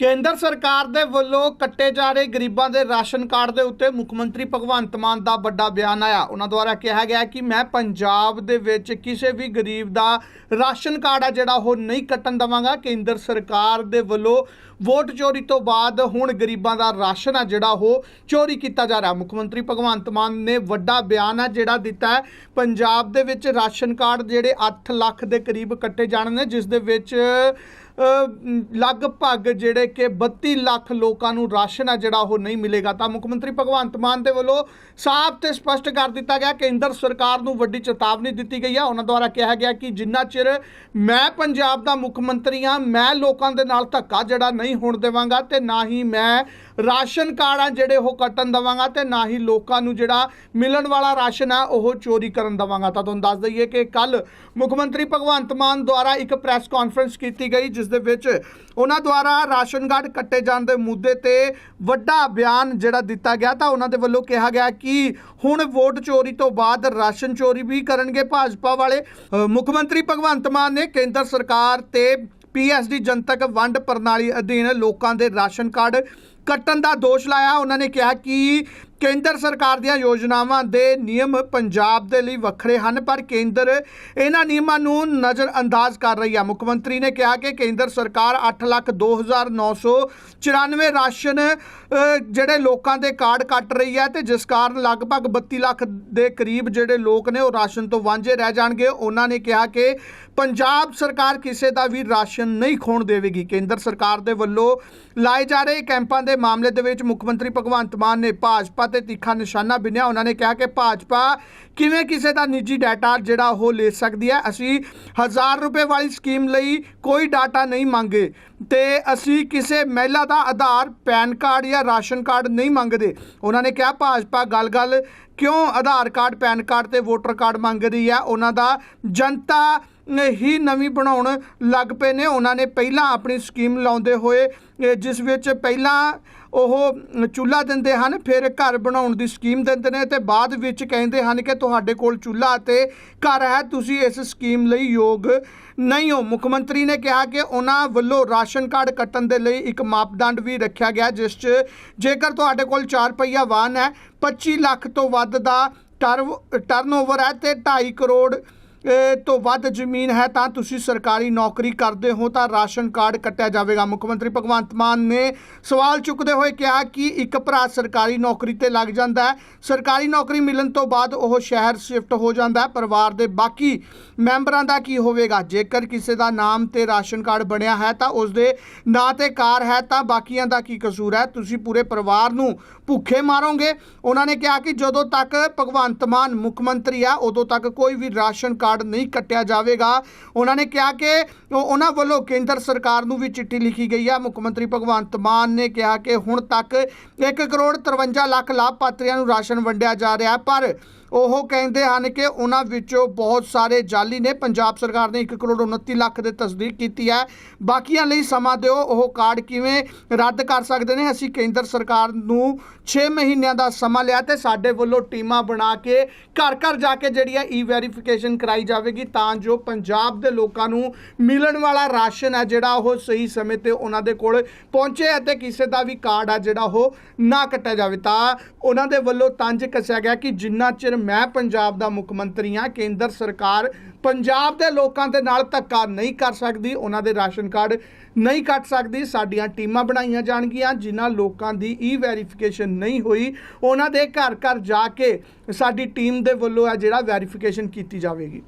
ਕੇਂਦਰ ਸਰਕਾਰ ਦੇ ਵੱਲੋਂ ਕੱਟੇ ਜਾ ਰਹੇ ਗਰੀਬਾਂ ਦੇ ਰਾਸ਼ਨ ਕਾਰਡ ਦੇ ਉੱਤੇ ਮੁੱਖ ਮੰਤਰੀ ਭਗਵੰਤ ਮਾਨ ਦਾ ਵੱਡਾ ਬਿਆਨ ਆਇਆ। ਉਹਨਾਂ ਦੁਆਰਾ ਕਿਹਾ ਗਿਆ ਕਿ ਮੈਂ ਪੰਜਾਬ ਦੇ ਵਿੱਚ ਕਿਸੇ ਵੀ ਗਰੀਬ ਦਾ ਰਾਸ਼ਨ ਕਾਰਡ ਆ ਜਿਹੜਾ ਉਹ ਨਹੀਂ ਕੱਟਣ ਦਵਾਂਗਾ। ਕੇਂਦਰ ਸਰਕਾਰ ਦੇ ਵੱਲੋਂ ਵੋਟ ਚੋਰੀ ਤੋਂ ਬਾਅਦ ਹੁਣ ਗਰੀਬਾਂ ਦਾ ਰਾਸ਼ਨ ਆ ਜਿਹੜਾ ਉਹ ਚੋਰੀ ਕੀਤਾ ਜਾ ਰਿਹਾ। ਮੁੱਖ ਮੰਤਰੀ ਭਗਵੰਤ ਮਾਨ ਨੇ ਵੱਡਾ ਬਿਆਨ ਆ ਜਿਹੜਾ ਦਿੱਤਾ ਹੈ। ਪੰਜਾਬ ਦੇ ਵਿੱਚ ਰਾਸ਼ਨ ਕਾਰਡ ਜਿਹੜੇ 8 ਲੱਖ ਦੇ ਕਰੀਬ ਕੱਟੇ ਜਾਣੇ ਨੇ, ਜਿਸ ਦੇ ਵਿੱਚ ਲਗਭਗ ਜਿਹੜੇ ਕਿ 32 ਲੱਖ ਲੋਕਾਂ ਨੂੰ ਰਾਸ਼ਨ ਆ ਜਿਹੜਾ ਉਹ ਨਹੀਂ ਮਿਲੇਗਾ, ਤਾਂ ਮੁੱਖ ਮੰਤਰੀ ਭਗਵੰਤ ਮਾਨ ਦੇ ਵੱਲੋਂ ਸਾਫ਼ ਤੇ ਸਪਸ਼ਟ ਕਰ ਦਿੱਤਾ ਗਿਆ ਕੇਂਦਰ ਸਰਕਾਰ ਨੂੰ ਵੱਡੀ ਚੇਤਾਵਨੀ ਦਿੱਤੀ ਗਈ ਆ। ਉਹਨਾਂ ਦੁਆਰਾ ਕਿਹਾ ਗਿਆ ਕਿ ਜਿੰਨਾ ਚਿਰ ਮੈਂ ਪੰਜਾਬ ਦਾ ਮੁੱਖ ਮੰਤਰੀ ਆ, ਮੈਂ ਲੋਕਾਂ ਦੇ ਨਾਲ ਧੱਕਾ ਜਿਹੜਾ ਨਹੀਂ ਹੋਣ ਦੇਵਾਂਗਾ ਤੇ ਨਾ ਹੀ ਮੈਂ ਰਾਸ਼ਨ ਕਾਰਡ ਆ ਜਿਹੜੇ ਉਹ ਕੱਟਣ ਦਵਾਂਗਾ ਤੇ ਨਾ ਹੀ ਲੋਕਾਂ ਨੂੰ ਜਿਹੜਾ ਮਿਲਣ ਵਾਲਾ ਰਾਸ਼ਨ ਆ ਉਹ ਚੋਰੀ ਕਰਨ ਦਵਾਂਗਾ। ਤਾਂ ਤੁਹਾਨੂੰ ਦੱਸ ਦਈਏ ਕਿ ਕੱਲ ਮੁੱਖ ਮੰਤਰੀ ਭਗਵੰਤ ਮਾਨ ਦੁਆਰਾ ਇੱਕ ਪ੍ਰੈਸ ਕਾਨਫਰੰਸ ਕੀਤੀ ਗਈ, ਜਿਸ ਦੇ ਵਿੱਚ ਉਹਨਾਂ ਦੁਆਰਾ ਰਾਸ਼ਨ ਕਾਰਡ ਕੱਟੇ ਜਾਣ ਦੇ ਮੁੱਦੇ ਤੇ ਵੱਡਾ ਬਿਆਨ ਜਿਹੜਾ ਦਿੱਤਾ ਗਿਆ ਤਾਂ ਉਹਨਾਂ ਦੇ ਵੱਲੋਂ ਕਿਹਾ ਗਿਆ ਕਿ ਹੁਣ ਵੋਟ ਚੋਰੀ ਤੋਂ ਬਾਅਦ ਰਾਸ਼ਨ ਚੋਰੀ ਵੀ ਕਰਨਗੇ ਭਾਜਪਾ ਵਾਲੇ। ਮੁੱਖ ਮੰਤਰੀ ਭਗਵੰਤ ਮਾਨ ਨੇ ਕੇਂਦਰ ਸਰਕਾਰ ਤੇ ਪੀਐਸਡੀ ਜਨਤਕ ਵੰਡ ਪ੍ਰਣਾਲੀ ਅਧੀਨ ਲੋਕਾਂ ਦੇ ਰਾਸ਼ਨ ਕਾਰਡ ਕੱਟਣ ਦਾ ਦੋਸ਼ ਲਾਇਆ। ਉਹਨਾਂ ਨੇ ਕਿਹਾ ਕਿ ਕੇਂਦਰ ਸਰਕਾਰ ਦੀਆਂ ਯੋਜਨਾਵਾਂ ਦੇ ਨਿਯਮ ਪੰਜਾਬ ਦੇ ਲਈ ਵੱਖਰੇ ਹਨ, ਪਰ ਕੇਂਦਰ ਇਹਨਾਂ ਨਿਯਮਾਂ ਨੂੰ ਨਜ਼ਰਅੰਦਾਜ਼ ਕਰ ਰਹੀ ਹੈ ਮੁੱਖ ਮੰਤਰੀ ਨੇ ਕਿਹਾ ਕਿ ਕੇਂਦਰ ਸਰਕਾਰ 8 ਲੱਖ 2994 ਰਾਸ਼ਨ ਜਿਹੜੇ ਲੋਕਾਂ ਦੇ ਕਾਰਡ ਕੱਟ ਰਹੀ ਹੈ ਤੇ ਜਿਸ ਕਾਰਨ ਲਗਭਗ 32 ਲੱਖ ਦੇ ਕਰੀਬ ਜਿਹੜੇ ਲੋਕ ਨੇ ਉਹ ਰਾਸ਼ਨ ਤੋਂ ਵਾਂਝੇ ਰਹਿ ਜਾਣਗੇ। ਉਹਨਾਂ ਨੇ ਕਿਹਾ ਕਿ ਪੰਜਾਬ ਸਰਕਾਰ ਕਿਸੇ ਦਾ ਵੀ ਰਾਸ਼ਨ ਨਹੀਂ ਖੋਣ ਦੇਵੇਗੀ। ਕੇਂਦਰ ਸਰਕਾਰ ਦੇ ਵੱਲੋਂ ਲਾਏ ਜਾ ਰਹੇ ਕੈਂਪਾਂ ਦੇ ਮਾਮਲੇ ਦੇ ਵਿੱਚ ਮੁੱਖ ਮੰਤਰੀ ਭਗਵੰਤ ਮਾਨ ਨੇ ਭਾਜਪਾ ਤੇ ਤਿੱਖਾ ਨਿਸ਼ਾਨਾ ਬਿਨਿਆ। ਉਹਨਾਂ ਨੇ ਕਿਹਾ ਕਿ ਭਾਜਪਾ ਕਿਵੇਂ ਕਿਸੇ ਦਾ ਨਿੱਜੀ ਡਾਟਾ ਜਿਹੜਾ ਉਹ ਲੈ ਸਕਦੀ ਹੈ? ਅਸੀਂ 1000 ਰੁਪਏ ਵਾਲੀ ਸਕੀਮ ਲਈ ਕੋਈ ਡਾਟਾ ਨਹੀਂ ਮੰਗੇ ਤੇ ਅਸੀਂ ਕਿਸੇ ਮਹਿਲਾ ਦਾ ਆਧਾਰ, ਪੈਨ ਕਾਰਡ ਜਾਂ ਰਾਸ਼ਨ ਕਾਰਡ ਨਹੀਂ ਮੰਗਦੇ। ਉਹਨਾਂ ਨੇ ਕਿਹਾ, ਭਾਜਪਾ ਗੱਲ-ਗੱਲ ਕਿਉਂ ਆਧਾਰ ਕਾਰਡ, ਪੈਨ ਕਾਰਡ ਤੇ ਵੋਟਰ ਕਾਰਡ ਮੰਗ ਰਹੀ ਹੈ? ਉਹਨਾਂ ਦਾ ਜਨਤਾ ਹੀ ਨਵੀਂ ਬਣਾਉਣ ਲੱਗ ਪਏ ਨੇ। ਉਹਨਾਂ ਨੇ ਪਹਿਲਾਂ ਆਪਣੀ ਸਕੀਮ ਲਾਉਂਦੇ ਹੋਏ ਜਿਸ ਵਿੱਚ ਪਹਿਲਾਂ ਉਹ ਚੁੱਲ੍ਹਾ ਦਿੰਦੇ ਹਨ, ਫਿਰ ਘਰ ਬਣਾਉਣ ਦੀ ਸਕੀਮ ਦਿੰਦੇ ਨੇ ਤੇ ਬਾਅਦ ਵਿੱਚ ਕਹਿੰਦੇ ਹਨ ਕਿ ਤੁਹਾਡੇ ਕੋਲ ਚੁੱਲ੍ਹਾ ਅਤੇ ਘਰ ਹੈ, ਤੁਸੀਂ ਇਸ ਸਕੀਮ ਲਈ ਯੋਗ ਨਹੀਂ ਹੋ। ਮੁੱਖ ਮੰਤਰੀ ਨੇ ਕਿਹਾ ਕਿ ਉਹਨਾਂ ਵੱਲੋਂ ਰਾਸ਼ਨ ਕਾਰਡ ਕੱਟਣ ਦੇ ਲਈ ਇੱਕ ਮਾਪਦੰਡ ਵੀ ਰੱਖਿਆ ਗਿਆ, ਜਿਸ 'ਚ ਜੇਕਰ ਤੁਹਾਡੇ ਕੋਲ 4 ਪਹੀਆ ਵਾਹਨ ਹੈ 25 ਲੱਖ ਤੋਂ ਵੱਧ ਦਾ ਟਰਵ ਟਰਨਓਵਰ ਹੈ ਤੇ 2.5 ਕਰੋੜ ਤੋਂ ਵੱਧ ਜ਼ਮੀਨ ਹੈ ਤਾਂ ਤੁਸੀਂ ਸਰਕਾਰੀ ਨੌਕਰੀ ਕਰਦੇ ਹੋ ਤਾਂ ਰਾਸ਼ਨ ਕਾਰਡ ਕੱਟਿਆ ਜਾਵੇਗਾ। ਮੁੱਖ ਮੰਤਰੀ ਭਗਵੰਤ ਮਾਨ ਨੇ ਸਵਾਲ ਚੁੱਕਦੇ ਹੋਏ ਕਿਹਾ ਕਿ ਇੱਕ ਭਰਾ ਸਰਕਾਰੀ ਨੌਕਰੀ ਤੇ ਲੱਗ ਜਾਂਦਾ ਹੈ। ਸਰਕਾਰੀ ਨੌਕਰੀ ਮਿਲਣ ਤੋਂ ਬਾਅਦ ਉਹ ਸ਼ਹਿਰ ਸ਼ਿਫਟ ਹੋ ਜਾਂਦਾ ਹੈ। ਪਰਿਵਾਰ ਦੇ ਬਾਕੀ ਮੈਂਬਰਾਂ ਦਾ ਕੀ ਹੋਵੇਗਾ? ਜੇਕਰ ਕਿਸੇ ਦਾ ਨਾਮ ਤੇ ਰਾਸ਼ਨ ਕਾਰਡ ਬਣਿਆ ਹੈ ਤਾਂ ਉਸ ਦੇ ਨਾਂ ਤੇ ਕਾਰ ਹੈ ਤਾਂ ਬਾਕੀਆਂ ਦਾ ਕੀ ਕਸੂਰ ਹੈ? ਤੁਸੀਂ ਪੂਰੇ ਪਰਿਵਾਰ ਨੂੰ ਭੁੱਖੇ ਮਾਰੋਗੇ। ਉਹਨਾਂ ਨੇ ਕਿਹਾ ਕਿ ਜਦੋਂ ਤੱਕ ਭਗਵੰਤ ਮਾਨ ਮੁੱਖ ਮੰਤਰੀ ਆ, ਉਦੋਂ ਤੱਕ ਕੋਈ ਵੀ ਰਾਸ਼ਨ ਕਾਰਡ ਨਹੀਂ ਕੱਟਿਆ ਜਾਵੇਗਾ। ਉਹਨਾਂ ਨੇ ਕਿਹਾ ਕਿ ਉਹਨਾਂ ਵੱਲੋਂ ਕੇਂਦਰ ਸਰਕਾਰ ਨੂੰ ਵੀ ਚਿੱਠੀ ਲਿਖੀ ਗਈ ਆ। ਮੁੱਖ ਮੰਤਰੀ ਭਗਵੰਤ ਮਾਨ ਨੇ ਕਿਹਾ ਕਿ ਹੁਣ ਤੱਕ 1 ਕਰੋੜ 53 ਲੱਖ ਲਾਭਪਾਤਰੀਆਂ ਨੂੰ ਰਾਸ਼ਨ ਵੰਡਿਆ ਜਾ ਰਿਹਾ, ਪਰ ਉਹ ਕਹਿੰਦੇ ਹਨ ਕਿ ਉਹਨਾਂ ਵਿੱਚੋਂ ਬਹੁਤ ਸਾਰੇ ਜਾਲੀ ਨੇ ਪੰਜਾਬ ਸਰਕਾਰ ਨੇ 1 ਕਰੋੜ 29 ਲੱਖ ਦੇ ਤਸਦੀਕ ਕੀਤੀ ਹੈ। ਬਾਕੀਆਂ ਲਈ ਸਮਾਂ ਦਿਓ, ਉਹ ਕਾਰਡ ਕਿਵੇਂ ਰੱਦ ਕਰ ਸਕਦੇ ਨੇ? ਅਸੀਂ ਕੇਂਦਰ ਸਰਕਾਰ ਨੂੰ 6 ਮਹੀਨਿਆਂ ਦਾ ਸਮਾਂ ਲਿਆ ਤੇ ਸਾਡੇ ਵੱਲੋਂ ਟੀਮਾਂ ਬਣਾ ਕੇ ਘਰ ਘਰ ਜਾ ਕੇ ਜਿਹੜੀ ਹੈ ਈ ਵੈਰੀਫਿਕੇਸ਼ਨ ਕਰਾਈ ਜਾਵੇਗੀ ਤਾਂ ਜੋ ਪੰਜਾਬ ਦੇ ਲੋਕਾਂ ਨੂੰ ਮਿਲਣ ਵਾਲਾ ਰਾਸ਼ਨ ਹੈ ਜਿਹੜਾ ਉਹ ਸਹੀ ਸਮੇਂ ਤੇ ਉਹਨਾਂ ਦੇ ਕੋਲ ਪਹੁੰਚੇ ਅਤੇ ਕਿਸੇ ਦਾ ਵੀ ਕਾਰਡ ਆ ਜਿਹੜਾ ਉਹ ਨਾ ਕੱਟਿਆ ਜਾਵੇ। ਤਾਂ ਉਹਨਾਂ ਦੇ ਵੱਲੋਂ ਤੰਜ ਕੱਸਿਆ ਗਿਆ ਕਿ ਜਿੰਨਾ ਚਿਰ ਮੈਂ ਪੰਜਾਬ ਦਾ ਮੁੱਖ ਮੰਤਰੀ ਹਾਂ, ਕੇਂਦਰ ਸਰਕਾਰ ਪੰਜਾਬ ਦੇ ਲੋਕਾਂ ਦੇ ਨਾਲ ਧੱਕਾ ਨਹੀਂ ਕਰ ਸਕਦੀ, ਉਹਨਾਂ ਦੇ ਰਾਸ਼ਨ ਕਾਰਡ ਨਹੀਂ ਕੱਟ ਸਕਦੀ, ਸਾਡੀਆਂ ਟੀਮਾਂ ਬਣਾਈਆਂ ਜਾਣਗੀਆਂ, ਜਿਨ੍ਹਾਂ ਲੋਕਾਂ ਦੀ ਈ ਵੈਰੀਫਿਕੇਸ਼ਨ ਨਹੀਂ ਹੋਈ, ਉਹਨਾਂ ਦੇ ਘਰ ਘਰ ਜਾ ਕੇ ਸਾਡੀ ਟੀਮ ਦੇ ਵੱਲੋਂ ਆ ਜਿਹੜਾ ਵੈਰੀਫਿਕੇਸ਼ਨ ਕੀਤੀ ਜਾਵੇਗੀ।